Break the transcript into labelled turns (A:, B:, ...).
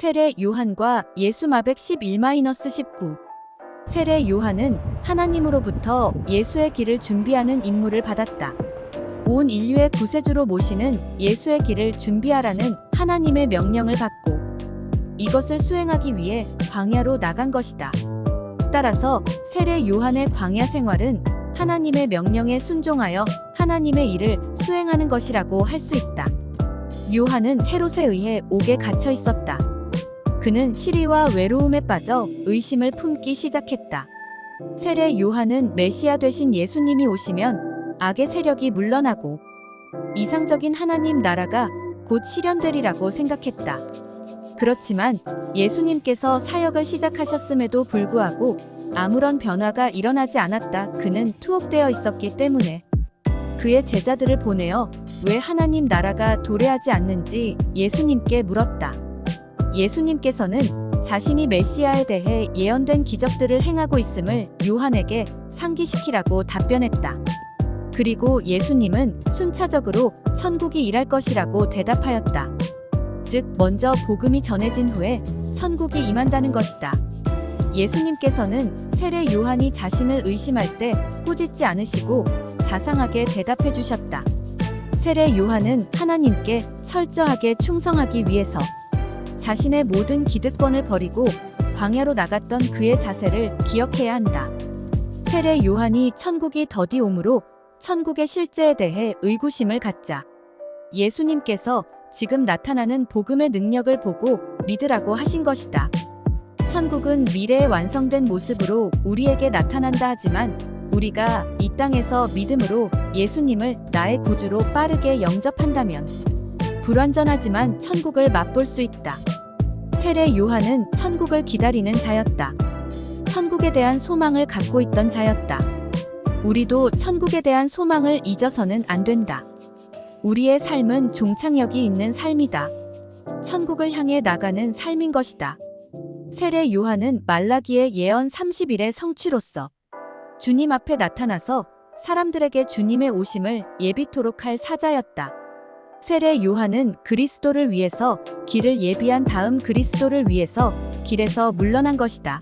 A: 세례 요한과 예수 마백 11-19 세례 요한은 하나님으로부터 예수의 길을 준비하는 임무를 받았다. 온 인류의 구세주로 모시는 예수의 길을 준비하라는 하나님의 명령을 받고 이것을 수행하기 위해 광야로 나간 것이다. 따라서 세례 요한의 광야 생활은 하나님의 명령에 순종하여 하나님의 일을 수행하는 것이라고 할 수 있다. 요한은 헤롯에 의해 옥에 갇혀 있었다. 그는 시리와 외로움에 빠져 의심을 품기 시작했다. 세례 요한은 메시아 되신 예수님이 오시면 악의 세력이 물러나고 이상적인 하나님 나라가 곧 실현되리라고 생각했다. 그렇지만 예수님께서 사역을 시작하셨음에도 불구하고 아무런 변화가 일어나지 않았다. 그는 투옥되어 있었기 때문에 그의 제자들을 보내어 왜 하나님 나라가 도래하지 않는지 예수님께 물었다. 예수님께서는 자신이 메시아에 대해 예언된 기적들을 행하고 있음을 요한에게 상기시키라고 답변했다. 그리고 예수님은 순차적으로 천국이 일할 것이라고 대답하였다. 즉, 먼저 복음이 전해진 후에 천국이 임한다는 것이다. 예수님께서는 세례 요한이 자신을 의심할 때 꾸짖지 않으시고 자상하게 대답해 주셨다. 세례 요한은 하나님께 철저하게 충성하기 위해서 자신의 모든 기득권을 버리고 광야로 나갔던 그의 자세를 기억해야 한다. 세례 요한이 천국이 더디 오므로 천국의 실제에 대해 의구심을 갖자. 예수님께서 지금 나타나는 복음의 능력을 보고 믿으라고 하신 것이다. 천국은 미래에 완성된 모습으로 우리에게 나타난다 하지만 우리가 이 땅에서 믿음으로 예수님을 나의 구주로 빠르게 영접한다면 불완전하지만 천국을 맛볼 수 있다. 세례 요한은 천국을 기다리는 자였다. 천국에 대한 소망을 갖고 있던 자였다. 우리도 천국에 대한 소망을 잊어서는 안 된다. 우리의 삶은 종착역이 있는 삶이다. 천국을 향해 나가는 삶인 것이다. 세례 요한은 말라기의 예언 30일의 성취로서 주님 앞에 나타나서 사람들에게 주님의 오심을 예비토록 할 사자였다. 세례 요한은 그리스도를 위해서 길을 예비한 다음 그리스도를 위해서 길에서 물러난 것이다.